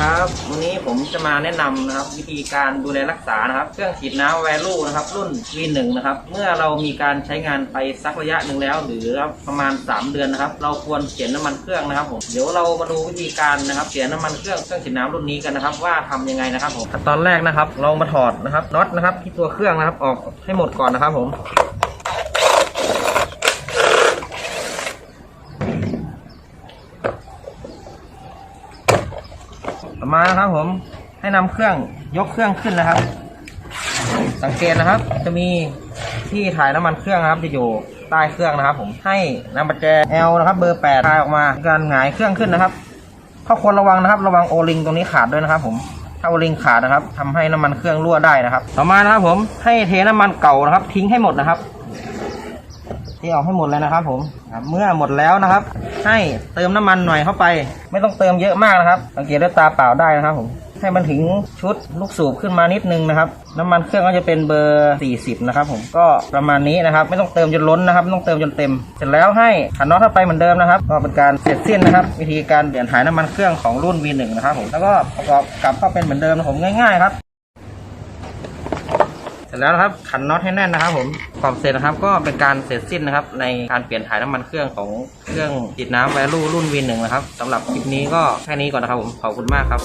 ครับวันนี้ผมจะมาแนะนำนะครับ วิธีการดูแลรักษานะครับ เครื่องฉีดน้ำแวลูนะครับ รุ่น V1 นะครับ เมื่อเรามีการใช้งานไปสักระยะหนึ่งแล้ว หรือประมาณ 3 เดือนนะครับ เราควรเปลี่ยนน้ำมันเครื่องนะครับผมเดี๋ยวเรามาดูวิธีการนะครับเปลี่ยนน้ำมันเครื่องเครื่องฉีดน้ำรุ่นนี้กันนะครับ ว่าทำยังไงนะครับผมขั้นตอนแรกนะครับ เรามาถอดนะครับน็อตนะครับที่ตัวเครื่องนะครับ ออกให้หมดก่อนนะครับผม ต่อมานะครับผมให้นำเครื่องยกเครื่องขึ้นนะครับ สังเกตนะครับ จะมีที่ถ่ายน้ำมันเครื่องนะครับ จะอยู่ใต้เครื่องนะครับ ผมให้นำประแจ L นะครับ เบอร์8ถ่ายออกมาการหงายเครื่องขึ้นนะครับข้อควรระวังนะครับ ระวังโอลิงตรงนี้ขาดด้วยนะครับผมถ้าโอลิงขาดนะครับทำให้น้ำมันเครื่องรั่วได้นะครับ ต่อมานะครับผมให้เทน้ำมันเก่านะครับ ทิ้งให้หมดนะครับ ที่ออกให้หมดเลยนะครับ ผมครับเมื่อหมดแล้วนะครับ ให้เติมน้ำมันหน่อยเข้าไป ไม่ต้องเติมเยอะมากนะครับสังเกตด้วยตาเปล่าได้นะครับผมให้มันถึงชุดลูกสูบขึ้นมานิดนึงนะครับ น้ำมันเครื่องก็จะเป็นเบอร์ 40 นะครับผมก็ประมาณนี้นะครับ ไม่ต้องเติมจนล้นนะครับไม่ต้องเติมจนเต็ม เสร็จแล้วให้ขันน็อตเข้าไปเหมือนเดิมนะครับ ก็เป็นการเสร็จสิ้นนะครับ วิธีการเปลี่ยนถ่ายน้ำมันเครื่องของรุ่น V1 นะครับผมแล้วก็ประกอบกลับเข้าเป็นเหมือนเดิมนะผมง่ายๆครับ เสร็จแล้วครับขันน็อตให้แน่นนะครับ ผมความเสร็จนะครับ ก็เป็นการเสร็จสิ้นนะครับ ในการเปลี่ยนถ่ายน้ำมันเครื่องของเครื่องติดน้ำแวลูรุ่นวีหนึ่งนะครับสำหรับคลิปนี้ก็แค่นี้ก่อนนะครับผมขอบคุณมากครับ